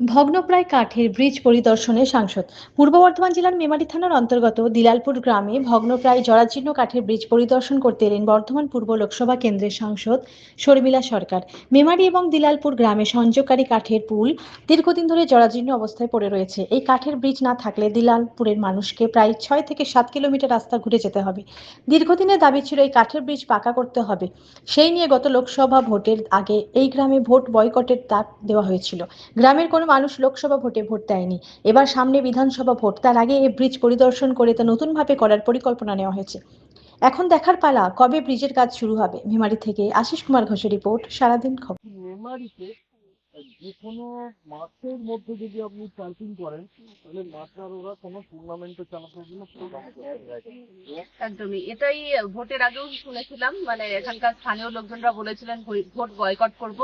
ভগ্নপ্রায় কাঠের ব্রিজ পরিদর্শনে সাংসদ। পূর্ব বর্ধমান জেলার মেমারি থানার অন্তর্গত দিলালপুর গ্রামে ভগ্নপ্রায় জরাজীর্ণ কাঠের ব্রিজ পরিদর্শন করতে এলেন বর্ধমান পূর্ব লোকসভা কেন্দ্রের সাংসদ শর্মিলা সরকার। মেমারি এবং দিলালপুর গ্রামে সংযোগকারী কাঠের পুল দীর্ঘদিন ধরে জরাজীর্ণ অবস্থায় পড়ে রয়েছে। এই কাঠের ব্রিজ না থাকলে দিলালপুরের মানুষকে প্রায় ছয় থেকে সাত কিলোমিটার রাস্তা ঘুরে যেতে হবে। দীর্ঘদিনের দাবি ছিল এই কাঠের ব্রিজ পাকা করতে হবে। সেই নিয়ে গত লোকসভা ভোটের আগে এই গ্রামে ভোট বয়কটের ডাক দেওয়া হয়েছিল। গ্রামের কোনো মানুষ লোকসভা ভোটে ভোট দেয়নি। এবার সামনে বিধানসভা ভোট। তার আগে এই ব্রিজ পরিদর্শন করে তা নতুন ভাবে করার পরিকল্পনা নেওয়া হয়েছে। এখন দেখার পালা, কবে ব্রিজের কাজ শুরু হবে? মেমারি থেকে আশিস কুমার ঘোষের রিপোর্ট, সারাদিন খবর। মেমারিতে যে কোনো মাঠের মধ্যে যদি আপনি ক্যাম্পিং করেন তাহলে মাঠটার ওরা কোনো টুর্নামেন্টে চালানোর জন্য একদমই। এটাই ভোটের আগেও শুনেছিলাম মানে এখানকার স্থানীয় লোকজনরা বলেছিলেন ভোট বয়কট করব।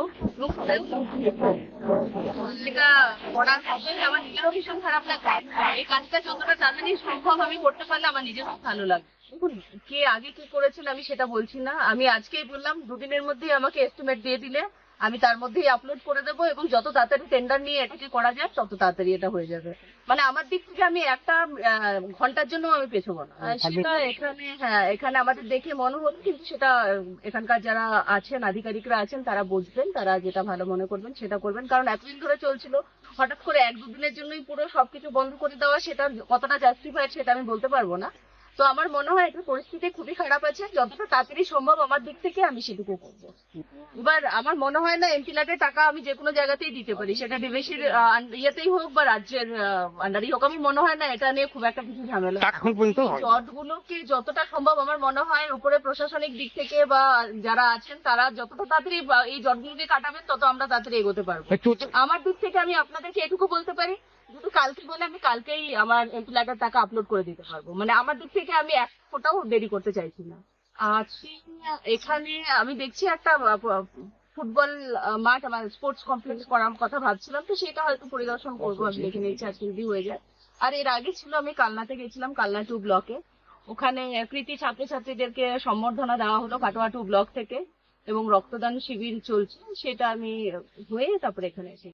সেটা করার আমার নিজেরও ভীষণ খারাপ লাগছে। এই কাজটা যতটা তাড়াতাড়ি সম্ভব আমি করতে পারলে আমার নিজের খুব ভালো লাগবে। দেখুন কে আগে কি করেছেন আমি সেটা বলছি না। আমি আজকেই বললাম দুদিনের মধ্যেই আমাকে এস্টিমেট দিয়ে দিলে আমি তার মধ্যেই আপলোড করে দেবো এবং যত তাড়াতাড়ি টেন্ডার নিয়ে এটাকে করা যায় তত তাড়াতাড়ি এটা হয়ে যাবে। মানে আমার দিক থেকে আমি একটা আহ, ঘণ্টার জন্য আমি পেছবো না। সেটা এখানে হ্যাঁ এখানে আমাদের দেখে মনে হলো কিন্তু সেটা এখানকার যারা আছেন আধিকারিকরা আছেন তারা বুঝবেন তারা যেটা ভালো মনে করবেন সেটা করবেন। কারণ এতদিন ধরে চলছিল হঠাৎ করে এক দুদিনের জন্যই পুরো সবকিছু বন্ধ করে দেওয়া সেটা কতটা জাস্টিফাইড সেটা আমি বলতে পারব না। তো আমার মনে হয় এটা পরিস্থিতি খুবই খারাপ আছে। যতটা তাড়াতাড়ি সম্ভব আমার দিক থেকে আমি সেটুকু করব। এবার আমার মনে হয় না এমপি ল্যাটের টাকা আমি যে কোনো জায়গাতেই দিতে পারি। সেটা ডিভিসির ইয়েতেই হোক বা রাজ্যের আন্ডারই হোক। আমি মনে হয় না এটা নিয়ে খুব একটা কিছু ঝামেলা। জটগুলোকে যতটা সম্ভব আমার মনে হয় উপরে প্রশাসনিক দিক থেকে বা যারা আছেন তারা যতটা তাড়াতাড়ি এই জটগুলোকে কাটাবেন তত আমরা তাড়াতাড়ি এগোতে পারব। আমার দিক থেকে আমি আপনাদেরকে এটুকু বলতে পারি কালকে বলে আমি কালকেই আমার টাকা আপলোড করে দিতে পারব। মানে আমার দিক থেকে আমি এক ফোটাও দেরি করতে চাইছি না। এখানে আমি দেখছি একটা ফুটবল মাঠ আমার স্পোর্টস কমপ্লেক্স করার কথা ভাবছিলাম তো সেটা হয়তো পরিদর্শন করব আমি দেখে নিচ্ছি আজকে যদি হয়ে যায় আর এর আগে ছিল আমি কালনাতে গেছিলাম কালনা টু ব্লকে ওখানে কৃতি ছাত্রছাত্রীদেরকে সম্বর্ধনা দেওয়া হলো কাটোয়া টু ব্লক থেকে এবং রক্তদান শিবির চলছে সেটা আমি হয়ে তারপরে এখানে এসেছি।